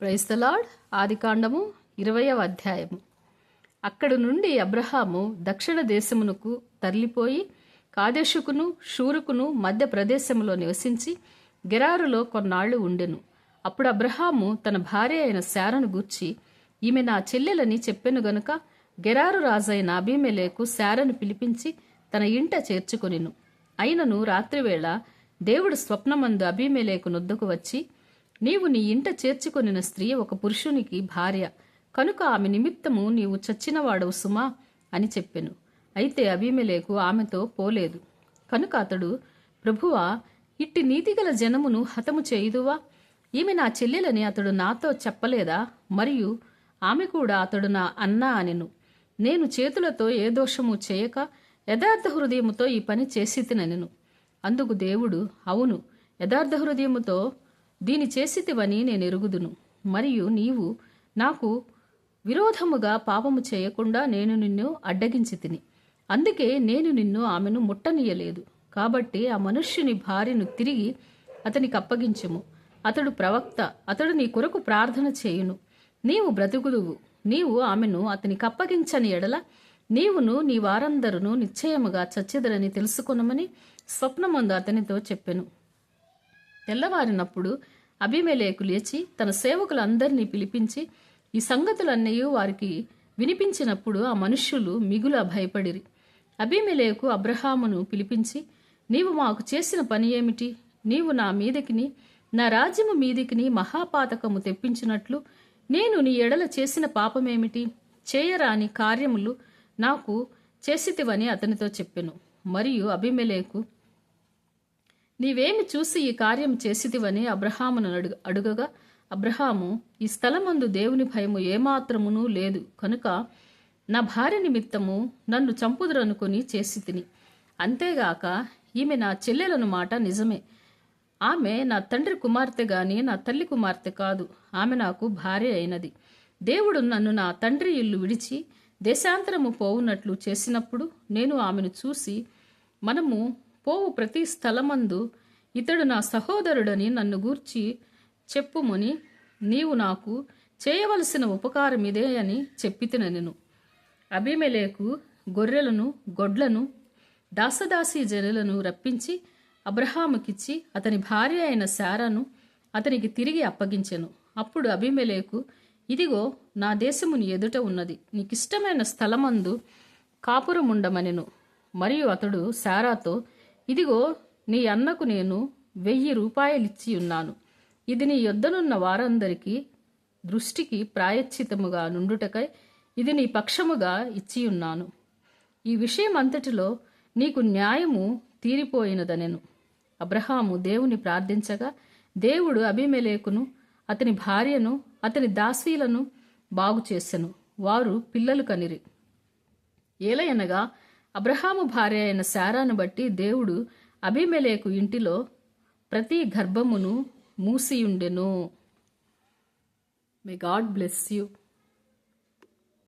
క్రైస్తలాడ్ ఆదికాండము ఇరవయవ అధ్యాయము. అక్కడి నుండి అబ్రహాము దక్షిణ దేశమునకు తరలిపోయి కాదేశుకును షూరుకును మధ్య ప్రదేశములో నివసించి గెరారులో కొన్నాళ్ళు ఉండెను. అప్పుడు అబ్రహాము తన భార్య అయిన శారను గూర్చి ఈమె నా చెల్లెలని చెప్పెను గనుక గెరారు రాజైన అభిమెలేకు శారను పిలిపించి తన ఇంట చేర్చుకొనిను. అయినను రాత్రివేళ దేవుడు స్వప్నమందు అబీమెలేకు నొద్దకు వచ్చి నీవు నీ ఇంట చేర్చుకొనిన స్త్రీ ఒక పురుషునికి భార్య. కనుక ఆమె నిమిత్తము నీవు చచ్చినవాడవు సుమా అని చెప్పెను. అయితే అభిమలేకు ఆమెతో పోలేదు. కనుక అతడు ప్రభువా ఇట్టి నీతిగల జనమును హతము చేయుదువా? ఈమె నా చెల్లెలని అతడు నాతో చెప్పలేదా? మరియు ఆమె కూడా అతడు నా అన్న అనెను. నేను చేతులతో ఏ దోషము చేయక యథార్థ హృదయముతో ఈ పని చేసి తినెను అందుకు దేవుడు అవును యథార్థ హృదయముతో దీని చేసితివని నేను ఎరుగుదును మరియు నీవు నాకు విరోధముగా పాపము చేయకుండా నేను నిన్ను అడ్డగించి తిని అందుకే నేను నిన్ను ఆమెను ముట్టనీయలేదు. కాబట్టి ఆ మనుష్యుని భార్యను తిరిగి అతనికి అప్పగించము. అతడు ప్రవక్త అతడు నీ కొరకు ప్రార్థన చేయును. నీవు బ్రతుకుదువు. నీవు ఆమెను అతనికి అప్పగించని ఎడల నీవును నీ వారందరూ నిశ్చయముగా చచ్చిదరని తెలుసుకొనమని స్వప్నమందు అతనితో చెప్పెను. తెల్లవారినప్పుడు అభిమేలేకు లేచి తన సేవకులందరినీ పిలిపించి ఈ సంగతులన్నీ వారికి వినిపించినప్పుడు ఆ మనుష్యులు మిగుల భయపడిరి. అభిమేలేకు అబ్రహామును పిలిపించి నీవు మాకు చేసిన పని ఏమిటి? నీవు నా మీదకిని నా రాజ్యము మీదికిని మహాపాతకము తెప్పించినట్లు నేను నీ ఎడల చేసిన పాపమేమిటి? చేయరాని కార్యములు నాకు చేసితివని అతనితో చెప్పెను. మరియు అభిమేలేకు నీవేమి చూసి ఈ కార్యం చేసిదివని అబ్రహామును అడుగ అడుగగా అబ్రహాము ఈ స్థలమందు దేవుని భయము ఏమాత్రమునూ లేదు. కనుక నా భార్య నిమిత్తము నన్ను చంపుదురనుకొని చేసి తిని అంతేగాక ఈమె నా చెల్లెలను మాట నిజమే. ఆమె నా తండ్రి కుమార్తె గాని నా తల్లి కుమార్తె కాదు. ఆమె నాకు భార్య అయినది. దేవుడు నన్ను నా తండ్రి ఇల్లు విడిచి దేశాంతరము పోవునట్లు చేసినప్పుడు నేను ఆమెను చూసి మనము పోవు ప్రతి స్థలమందు ఇతడు నా సహోదరుడని నన్ను గూర్చి చెప్పుమని నీవు నాకు చేయవలసిన ఉపకారం ఇదే అని చెప్పితినెను అభిమెలేకు గొర్రెలను గొడ్లను దాసదాసీ జనులను రప్పించి అబ్రహాముకిచ్చి అతని భార్య అయిన శారాను అతనికి తిరిగి అప్పగించెను. అప్పుడు అభిమెలేకు ఇదిగో నా దేశము నీ ఎదుట ఉన్నది. నీకిష్టమైన స్థలమందు కాపురముండమనెను. మరియు అతడు శారాతో ఇదిగో నీ అన్నకు నేను వెయ్యి రూపాయలిచ్చి ఉన్నాను ఇది నీ యొద్దనున్న వారందరికీ దృష్టికి ప్రాయశ్చితముగా నుండుటకై ఇది నీ పక్షముగా ఇచ్చి ఉన్నాను ఈ విషయం అంతటిలో నీకు న్యాయము తీరిపోయినదనెను. అబ్రహాము దేవుని ప్రార్థించగా దేవుడు అభిమెలేకును అతని భార్యను అతని దాసీలను బాగు చేసెను వారు పిల్లలు కనిరి. ఏలయనగా అబ్రహాము భార్య అయిన శారాను బట్టి దేవుడు అభిమెలేకు ఇంటిలో ప్రతి గర్భమును మూసియుండెను. May God bless you